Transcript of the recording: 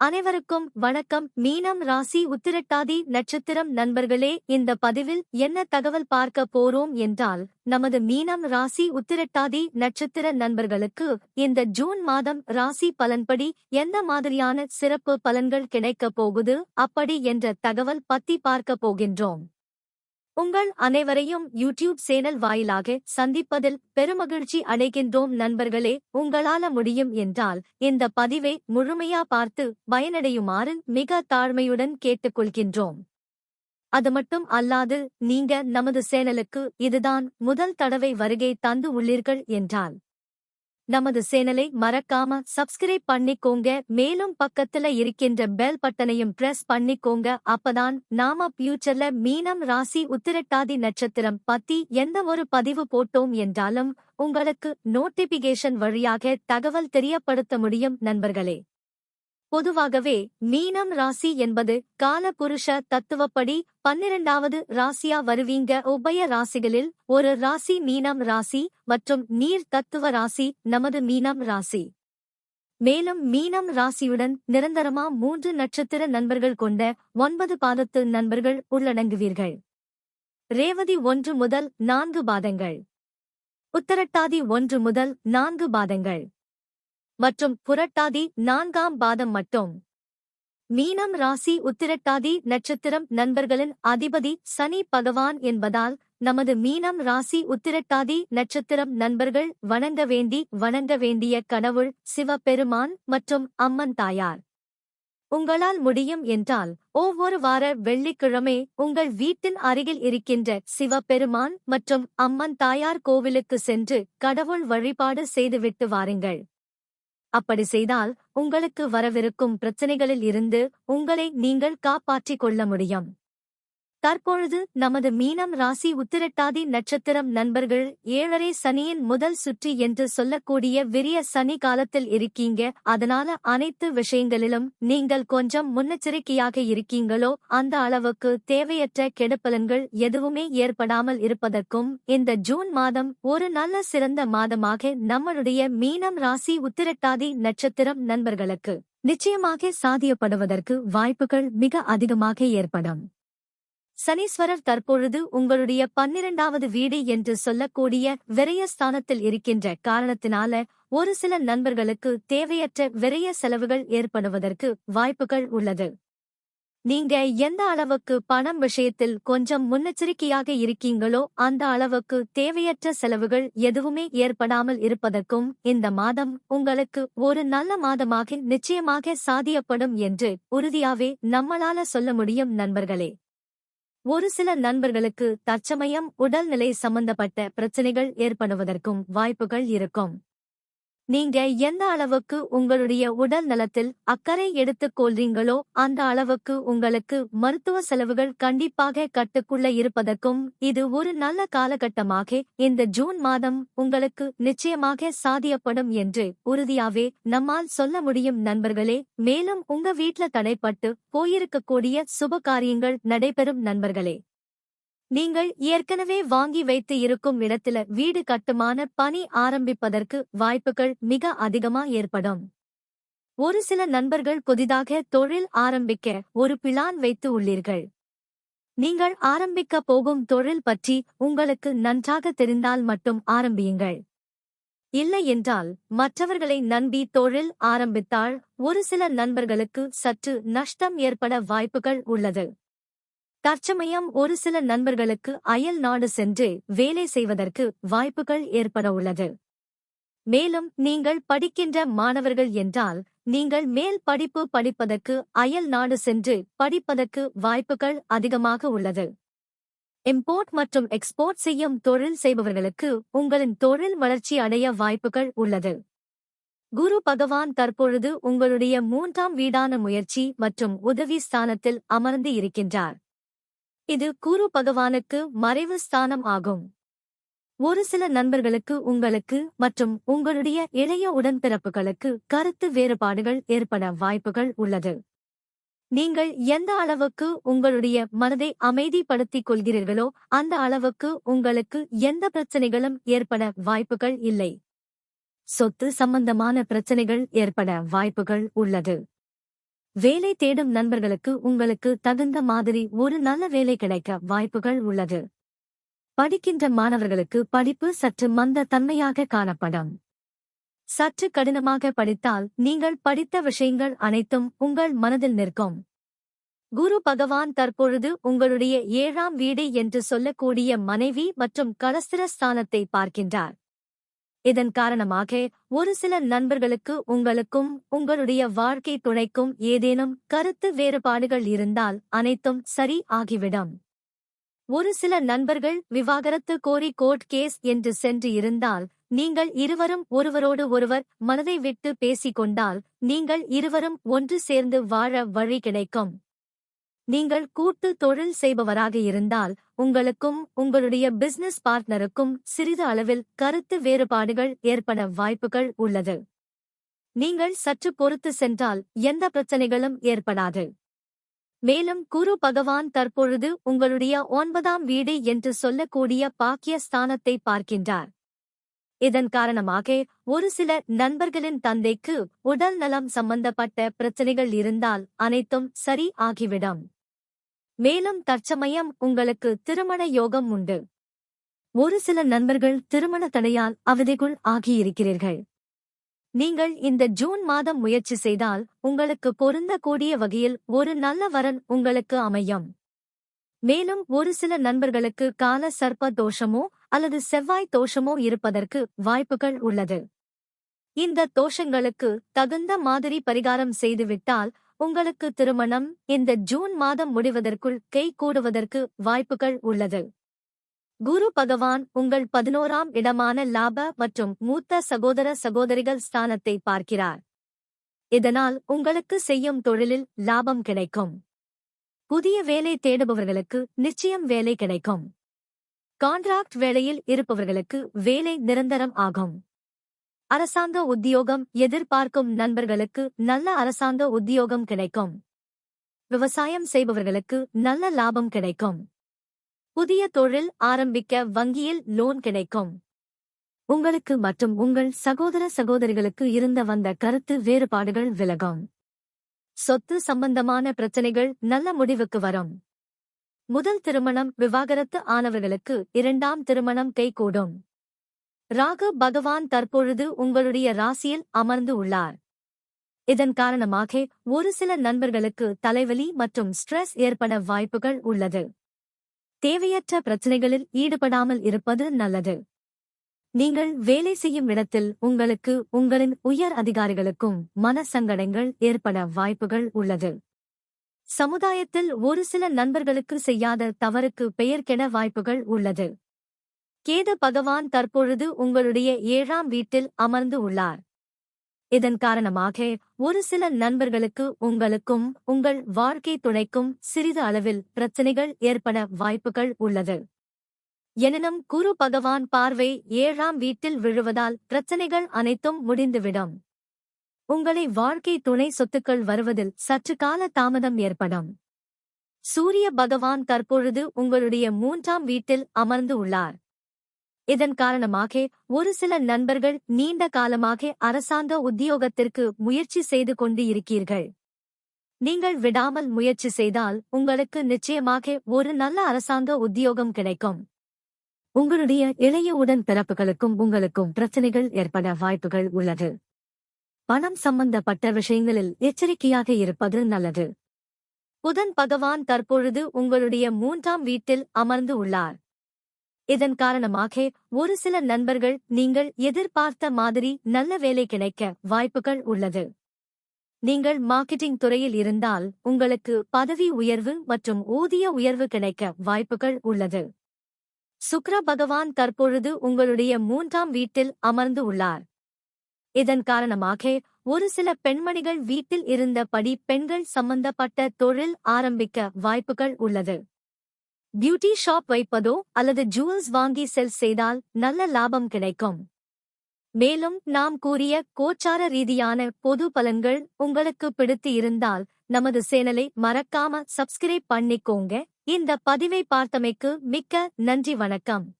அனைவருக்கும் வணக்கம். மீனம் ராசி உத்திரட்டாதி நட்சத்திரம் நண்பர்களே இந்த பதிவில் என்ன தகவல் பார்க்க போறோம் என்றால் நமது மீனம் ராசி உத்திரட்டாதி நட்சத்திர நண்பர்களுக்கு இந்த ஜூன் மாதம் ராசி பலன்படி எந்த மாதிரியான சிறப்பு பலன்கள் கிடைக்கப் போகுது அப்படி என்ற தகவல் பத்தி பார்க்க போகின்றோம். உங்கள் அனைவரையும் யூடியூப் சேனல் வாயிலாக சந்திப்பதில் பெருமகிழ்ச்சி அடைகின்றோம் நண்பர்களே. உங்களால முடியும் என்றால் இந்த பதிவை முழுமையா பார்த்து பயனடையுமாறு மிக தாழ்மையுடன் கேட்டுக்கொள்கின்றோம். அது மட்டும் அல்லாது நீங்க நமது சேனலுக்கு இதுதான் முதல் தடவை வருகை தந்து உள்ளீர்கள் என்றால் நமது சேனலை மறக்காம சப்ஸ்கிரைப் பண்ணிக்கோங்க. மேலும் பக்கத்துல இருக்கின்ற பெல் பட்டனையும் பிரஸ் பண்ணிக்கோங்க. அப்பதான் நாம ஃபியூச்சர்ல மீனம் ராசி உத்திரட்டாதி நட்சத்திரம் பத்தி எந்த ஒரு பதிவு போட்டோம் என்றாலும் உங்களுக்கு நோட்டிபிகேஷன் வழியாக தகவல் தெரியப்படுத்த முடியும் நண்பர்களே. பொதுவாகவே மீனம் ராசி என்பது காலபுருஷ தத்துவப்படி பன்னிரண்டாவது ராசியா வருவீங்க. உபய ராசிகளில் ஒரு ராசி மீனம் ராசி மற்றும் நீர் தத்துவ ராசி நமது மீனம் ராசி. மேலும் மீனம் ராசியுடன் நிரந்தரமா மூன்று நட்சத்திர நண்பர்கள் கொண்ட ஒன்பது பாதத்து நண்பர்கள் உள்ளடங்குவீர்கள். ரேவதி ஒன்று முதல் நான்கு பாதங்கள். உத்தரட்டாதி ஒன்று முதல் நான்கு பாதங்கள். மற்றும் புரட்டாதி நான்காம் பாதம் மட்டும். மீனம் ராசி உத்திரட்டாதி நட்சத்திரம் நண்பர்களின் அதிபதி சனி பகவான் என்பதால் நமது மீனம் ராசி உத்திரட்டாதி நட்சத்திரம் நண்பர்கள் வணங்க வேண்டி வணங்க வேண்டிய கடவுள் சிவபெருமான் மற்றும் அம்மன் தாயார். உங்களால் முடியும் என்றால் ஒவ்வொரு வார வெள்ளிக்கிழமை உங்கள் வீட்டின் அருகில் இருக்கின்ற சிவபெருமான் மற்றும் அம்மன் தாயார் கோவிலுக்கு சென்று கடவுள் வழிபாடு செய்துவிட்டு வாருங்கள். அப்படி செய்தால் உங்களுக்கு வரவிருக்கும் பிரச்சனைகளில் இருந்து உங்களை நீங்கள் காப்பாற்றிக் கொள்ள முடியும். தற்பொழுது நமது மீனம் ராசி உத்திரட்டாதி நட்சத்திரம் நண்பர்கள் ஏழரை சனியின் முதல் சுற்றி என்று சொல்லக்கூடிய விரிய சனி காலத்தில் இருக்கீங்க. அதனால அனைத்து விஷயங்களிலும் நீங்கள் கொஞ்சம் முன்னெச்சரிக்கையாக இருக்கீங்களோ அந்த அளவுக்கு தேவையற்ற கெடுப்பலன்கள் எதுவுமே ஏற்படாமல் இருப்பதற்கும் இந்த ஜூன் மாதம் ஒரு நல்ல சிறந்த மாதமாக நம்மளுடைய மீனம் ராசி உத்திரட்டாதி நட்சத்திரம் நண்பர்களுக்கு நிச்சயமாக சாதியப்படுவதற்கு வாய்ப்புகள் மிக அதிகமாக ஏற்படும். சனீஸ்வரர் தற்பொழுது உங்களுடைய பன்னிரண்டாவது வீடு என்று சொல்லக்கூடிய விரயஸ்தானத்தில் இருக்கின்ற காரணத்தினால ஒரு சில நண்பர்களுக்கு தேவையற்ற விரய செலவுகள் ஏற்படுவதற்கு வாய்ப்புகள் உள்ளது. நீங்க எந்த அளவுக்கு பணம் விஷயத்தில் கொஞ்சம் முன்னெச்சரிக்கையாக இருக்கீங்களோ அந்த அளவுக்கு தேவையற்ற செலவுகள் எதுவுமே ஏற்படாமல் இருப்பதற்கும் இந்த மாதம் உங்களுக்கு ஒரு நல்ல மாதமாக நிச்சயமாக சாதியப்படும் என்று உறுதியாவே நம்மளால சொல்ல முடியும் நண்பர்களே. ஒரு சில நண்பர்களுக்கு தற்சமயம் உடல்நிலை சம்பந்தப்பட்ட பிரச்சனைகள் ஏற்படுவதற்கும் வாய்ப்புகள் இருக்கும். நீங்க எந்த அளவுக்கு உங்களுடைய உடல் நலத்தில் அக்கறை எடுத்துக் கொள்றீங்களோ அந்த அளவுக்கு உங்களுக்கு மருத்துவ செலவுகள் கண்டிப்பாக கட்டுக்குள்ள இருப்பதற்கும் இது ஒரு நல்ல காலகட்டமாக இந்த ஜூன் மாதம் உங்களுக்கு நிச்சயமாக சாதியப்படும் என்று உறுதியாவே நம்மால் சொல்ல முடியும் நண்பர்களே. மேலும் உங்க வீட்ல தடைப்பட்டு போயிருக்கக்கூடிய சுப காரியங்கள் நடைபெறும் நண்பர்களே. நீங்கள் ஏற்கனவே வாங்கி வைத்து இருக்கும் இடத்தில வீடு கட்டுமான பணி ஆரம்பிப்பதற்கு வாய்ப்புகள் மிக அதிகமா ஏற்படும். ஒரு சில நண்பர்கள் புதிதாக தொழில் ஆரம்பிக்க ஒரு பிளான் வைத்து உள்ளீர்கள். நீங்கள் ஆரம்பிக்க போகும் தொழில் பற்றி உங்களுக்கு நன்றாக தெரிந்தால் மட்டும் ஆரம்பியுங்கள். இல்லை என்றால் மற்றவர்களை நம்பி தொழில் ஆரம்பித்தால் ஒரு சில நண்பர்களுக்கு சற்று நஷ்டம் ஏற்பட வாய்ப்புகள் உள்ளது. தற்சமயம் ஒரு சில நண்பர்களுக்கு அயல் நாடு சென்று வேலை செய்வதற்கு வாய்ப்புகள் ஏற்பட உள்ளது. மேலும் நீங்கள் படிக்கின்ற மாணவர்கள் என்றால் நீங்கள் மேல் படிப்பு படிப்பதற்கு அயல் நாடு சென்று படிப்பதற்கு வாய்ப்புகள் அதிகமாக உள்ளது. இம்போர்ட் மற்றும் எக்ஸ்போர்ட் செய்யும் தொழில் செய்பவர்களுக்கு உங்களின் தொழில் வளர்ச்சி அடைய வாய்ப்புகள் உள்ளது. குரு பகவான் தற்பொழுது உங்களுடைய மூன்றாம் வீடான முயற்சி மற்றும் உதவி ஸ்தானத்தில் அமர்ந்து இருக்கின்றார். இது குரு பகவானுக்கு மறைவு ஸ்தானம் ஆகும். ஒரு சில நண்பர்களுக்கு உங்களுக்கு மற்றும் உங்களுடைய இளைய உடன்பிறப்புகளுக்கு கருத்து வேறுபாடுகள் ஏற்பட வாய்ப்புகள் உள்ளது. நீங்கள் எந்த அளவுக்கு உங்களுடைய மனதை அமைதிப்படுத்திக் கொள்கிறீர்களோ அந்த அளவுக்கு உங்களுக்கு எந்த பிரச்சனைகளும் ஏற்பட வாய்ப்புகள் இல்லை. சொத்து சம்பந்தமான பிரச்சனைகள் ஏற்பட வாய்ப்புகள் உள்ளது. வேலை தேடும் நண்பர்களுக்கு உங்களுக்கு தகுந்த மாதிரி ஒரு நல்ல வேலை கிடைக்க வாய்ப்புகள் உள்ளது. படிக்கின்ற மாணவர்களுக்கு படிப்பு சற்று மந்த தன்மையாக காணப்படும். சற்று கடினமாக படித்தால் நீங்கள் படித்த விஷயங்கள் அனைத்தும் உங்கள் மனதில் நிற்கும். குரு பகவான் தற்பொழுது உங்களுடைய ஏழாம் வீடு என்று சொல்லக்கூடிய மனைவி மற்றும் கலஸ்திர ஸ்தானத்தை பார்க்கின்றார். இதன் காரணமாக ஒரு சில நண்பர்களுக்கு உங்களுக்கும் உங்களுடைய வாழ்க்கை துணைக்கும் ஏதேனும் கருத்து வேறுபாடுகள் இருந்தால் அனைத்தும் சரி ஆகிவிடும். ஒரு சில நண்பர்கள் விவாகரத்து கோரி கோர்ட் கேஸ் என்று சென்று இருந்தால் நீங்கள் இருவரும் ஒருவரோடு ஒருவர் மனதை விட்டு பேசிக் கொண்டால் நீங்கள் இருவரும் ஒன்று சேர்ந்து வாழ வழி கிடைக்கும். நீங்கள் கூட்டு தொழில் செய்பவராக இருந்தால் உங்களுக்கும் உங்களுடைய பிசினஸ் பார்ட்னருக்கும் சிறிது அளவில் கருத்து வேறுபாடுகள் ஏற்பட வாய்ப்புகள் உள்ளது. நீங்கள் சற்று பொறுத்து சென்றால் எந்த பிரச்சனைகளும் ஏற்படாது. மேலும் குரு பகவான் தற்பொழுது உங்களுடைய ஒன்பதாம் வீடு என்று சொல்லக்கூடிய பாக்கிய ஸ்தானத்தை பார்க்கின்றார். இதன் காரணமாக ஒரு சில நண்பர்களின் தந்தைக்கு உடல் நலம் சம்பந்தப்பட்ட பிரச்சனைகள் இருந்தால் அனைத்தும் சரி ஆகிவிடும். மேலும் தற்சமயம் உங்களுக்கு திருமண யோகம் உண்டு. ஒரு சில நண்பர்கள் திருமண தடையால் அவதிக்குள் ஆகியிருக்கிறீர்கள். நீங்கள் இந்த ஜூன் மாதம் முயற்சி செய்தால் உங்களுக்கு பொருந்தக்கூடிய வகையில் ஒரு நல்ல வரன் உங்களுக்கு அமையும். மேலும் ஒரு சில நண்பர்களுக்கு கால சர்ப்ப தோஷமோ அல்லது செவ்வாய் தோஷமோ இருப்பதற்கு வாய்ப்புகள் உள்ளது. இந்த தோஷங்களுக்கு தகுந்த மாதிரி பரிகாரம் செய்துவிட்டால் உங்களுக்கு திருமணம் இந்த ஜூன் மாதம் முடிவதற்குள் கை கூடுவதற்கு வாய்ப்புகள் உள்ளது. குரு பகவான் உங்கள் பதினோராம் இடமான லாப மற்றும் மூத்த சகோதர சகோதரிகள் ஸ்தானத்தை பார்க்கிறார். இதனால் உங்களுக்கு செய்யும் தொழிலில் லாபம் கிடைக்கும். புதிய வேலை தேடுபவர்களுக்கு நிச்சயம் வேலை கிடைக்கும். கான்ட்ராக்ட் வேலையில் இருப்பவர்களுக்கு வேலை நிரந்தரம் ஆகும். அரசாங்க உத்தியோகம் எதிர்பார்க்கும் நண்பர்களுக்கு நல்ல அரசாங்க உத்தியோகம் கிடைக்கும். விவசாயம் செய்பவர்களுக்கு நல்ல லாபம் கிடைக்கும். புதிய தொழில் ஆரம்பிக்க வங்கியில் லோன் கிடைக்கும். உங்களுக்கு மற்றும் உங்கள் சகோதர சகோதரிகளுக்கு இருந்த வந்த கருத்து வேறுபாடுகள் விலகும். சொத்து சம்பந்தமான பிரச்சனைகள் நல்ல முடிவுக்கு வரும். முதல் திருமணம் விவாகரத்து ஆனவர்களுக்கு இரண்டாம் திருமணம் கைகூடும். ராகு பகவான் தற்பொழுது உங்களுடைய ராசியில் அமர்ந்து உள்ளார். இதன் காரணமாக ஒரு சில நண்பர்களுக்கு தலைவலி மற்றும் ஸ்ட்ரெஸ் ஏற்பட வாய்ப்புகள் உள்ளது. தேவையற்ற பிரச்சனைகளில் ஈடுபடாமல் இருப்பது நல்லது. நீங்கள் வேலை செய்யும் இடத்தில் உங்களுக்கு உங்களின் உயர் அதிகாரிகளுக்கும் மன சங்கடங்கள் ஏற்பட வாய்ப்புகள் உள்ளது. சமுதாயத்தில் ஒரு சில நண்பர்களுக்கு செய்யாத தவறுக்கு பெயர் கெட வாய்ப்புகள் உள்ளது. கேது பகவான் தற்பொழுது உங்களுடைய ஏழாம் வீட்டில் அமர்ந்து உள்ளார். இதன் காரணமாக ஒரு சில நண்பர்களுக்கு உங்களுக்கும் உங்கள் வாழ்க்கை துணைக்கும் சிறிது அளவில் பிரச்சனைகள் ஏற்பட வாய்ப்புகள் உள்ளது. எனினும் குரு பகவான் பார்வை ஏழாம் வீட்டில் விழுவதால் பிரச்சனைகள் அனைத்தும் முடிந்துவிடும். உங்களை வாழ்க்கை துணை சொத்துக்கள் வருவதில் சற்று கால தாமதம் ஏற்படும். சூரிய பகவான் தற்பொழுது உங்களுடைய மூன்றாம் வீட்டில் அமர்ந்து உள்ளார். இதன் காரணமாக ஒரு சில நண்பர்கள் நீண்ட காலமாக அரசாங்க உத்தியோகத்திற்கு முயற்சி செய்து கொண்டு இருக்கீர்கள் நீங்கள் விடாமல் முயற்சி செய்தால் உங்களுக்கு நிச்சயமாக ஒரு நல்ல அரசாங்க உத்தியோகம் கிடைக்கும். உங்களுடைய இளைய உடன் பிறப்புகளுக்கும் உங்களுக்கும் பிரச்சனைகள் ஏற்பட வாய்ப்புகள் உள்ளது. பணம் சம்பந்தப்பட்ட விஷயங்களில் எச்சரிக்கையாக இருப்பது நல்லது. புதன் பகவான் தற்பொழுது உங்களுடைய மூன்றாம் வீட்டில் அமர்ந்து உள்ளார். இதன் காரணமாக ஒரு சில நண்பர்கள் நீங்கள் எதிர்பார்த்த மாதிரி நல்ல வேலை கிடைக்க வாய்ப்புகள் உள்ளது. நீங்கள் மார்க்கெட்டிங் துறையில் இருந்தால் உங்களுக்கு பதவி உயர்வு மற்றும் ஊதிய உயர்வு கிடைக்க வாய்ப்புகள் உள்ளது. சுக்ர பகவான் தற்பொழுது உங்களுடைய மூன்றாம் வீட்டில் அமர்ந்து உள்ளார். இதன் காரணமாக ஒரு சில பெண்மணிகள் வீட்டில் இருந்தபடி பெண்கள் சம்பந்தப்பட்ட தொழில் ஆரம்பிக்க வாய்ப்புகள் உள்ளது. பியூட்டி ஷாப் வைப்பதோ அல்லது ஜுவல்ஸ் வாங்கி செல் செய்தால் நல்ல லாபம் கிடைக்கும். மேலும் நாம் கூறிய கோச்சார ரீதியான பொது பலன்கள் உங்களுக்கு பிடித்து இருந்தால் நமது சேனலை மறக்காம சப்ஸ்கிரைப் பண்ணிக்கோங்க. இந்த பதிவை பார்த்தமைக்கு மிக்க நன்றி வணக்கம்.